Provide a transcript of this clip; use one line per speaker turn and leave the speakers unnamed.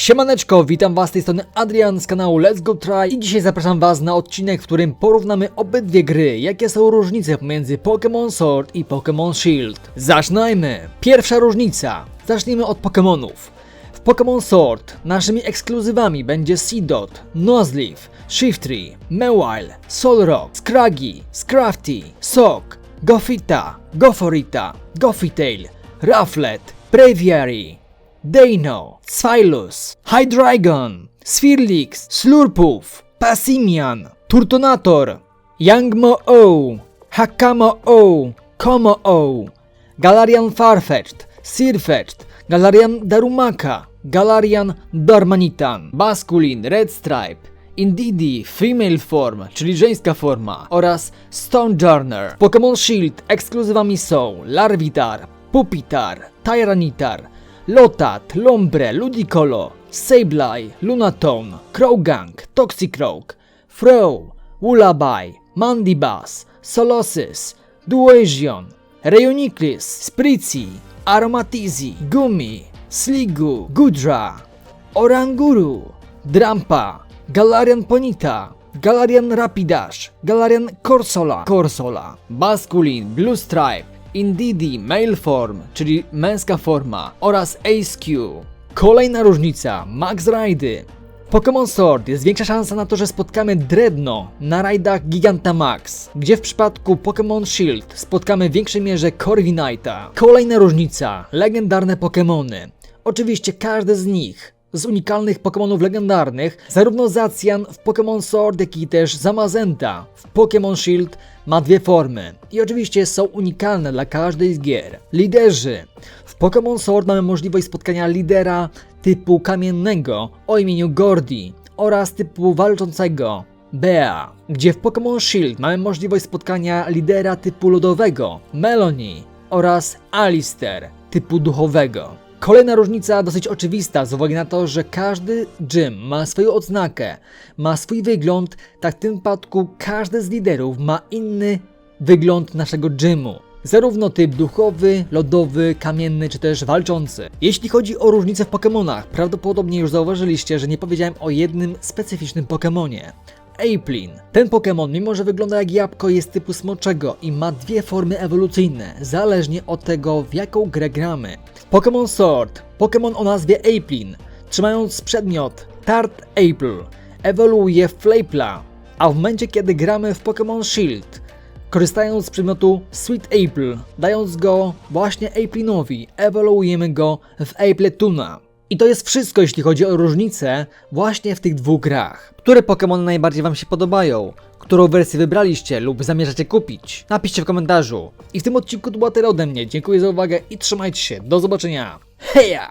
Siemaneczko, witam was z tej strony Adrian z kanału Let's Go Try i dzisiaj zapraszam was na odcinek, w którym porównamy obydwie gry, jakie są różnice pomiędzy Pokémon Sword i Pokémon Shield. Zaczynajmy! Pierwsza różnica. Zacznijmy od Pokémonów. W Pokémon Sword naszymi ekskluzywami będzie Seedot, Nuzleaf, Shiftry, Mewile, Solrock, Scraggy, Scrafty, Sock, Gothita, Goforita, Gothitail, Rufflet, Braviary, Dano, Swilus, Hydreigon, Swirlix, Slurpów, Passimian, Turtonator, Yangmo-O, Hakamo-O, Komo-O, Galarian Farfetch'd, Sirfetch'd, Galarian Darumaka, Galarian Dormanitan, Basculin, Red Stripe, Indeedee, Female Form, czyli żeńska forma oraz Stonejourner. Pokémon Shield ekskluzywami są Larvitar, Pupitar, Tyranitar, Lotat, Lombre, Ludicolo, Sableye, Lunatone, Crowgang, Toxicroak, Throw, Woolabye, Mandibas, Solosis, Duasion, Reuniclus, Spritzy, Aromatizi, Gumi, Sligu, Gudra, Oranguru, Drampa, Galarian Ponita, Galarian Rapidash, Galarian Corsola, Corsola, Basculin, Blue Stripe, Indeedee Male Form, czyli męska forma oraz Ace Q. Kolejna różnica, Max Raidy. W Pokémon Sword jest większa szansa na to, że spotkamy Dreadno na rajdach Gigantamax, gdzie w przypadku Pokémon Shield spotkamy w większej mierze Corviknighta. Kolejna różnica, legendarne Pokémony. Oczywiście każdy z nich z unikalnych Pokémonów legendarnych, zarówno Zacian w Pokémon Sword, jak i też Zamazenta w Pokémon Shield ma dwie formy i oczywiście są unikalne dla każdej z gier. Liderzy. W Pokémon Sword mamy możliwość spotkania lidera typu kamiennego o imieniu Gordy oraz typu walczącego Bea, gdzie w Pokémon Shield mamy możliwość spotkania lidera typu lodowego Melanie oraz Alistair typu duchowego. Kolejna różnica dosyć oczywista z uwagi na to, że każdy gym ma swoją odznakę, ma swój wygląd, tak w tym wypadku każdy z liderów ma inny wygląd naszego gymu. Zarówno typ duchowy, lodowy, kamienny czy też walczący. Jeśli chodzi o różnice w Pokémonach, prawdopodobnie już zauważyliście, że nie powiedziałem o jednym specyficznym Pokémonie. Aplin. Ten Pokémon, mimo że wygląda jak jabłko, jest typu smoczego i ma dwie formy ewolucyjne, zależnie od tego, w jaką grę gramy. Pokémon Sword, Pokémon o nazwie Aplin, trzymając przedmiot Tart April, ewoluuje w Flapla, a w momencie, kiedy gramy w Pokémon Shield, korzystając z przedmiotu Sweet April, dając go właśnie Aplinowi, ewoluujemy go w Appletuna. I to jest wszystko, jeśli chodzi o różnice właśnie w tych dwóch grach. Które Pokémony najbardziej Wam się podobają? Którą wersję wybraliście lub zamierzacie kupić? Napiszcie w komentarzu. I w tym odcinku to była tyle ode mnie. Dziękuję za uwagę i trzymajcie się. Do zobaczenia. Heja!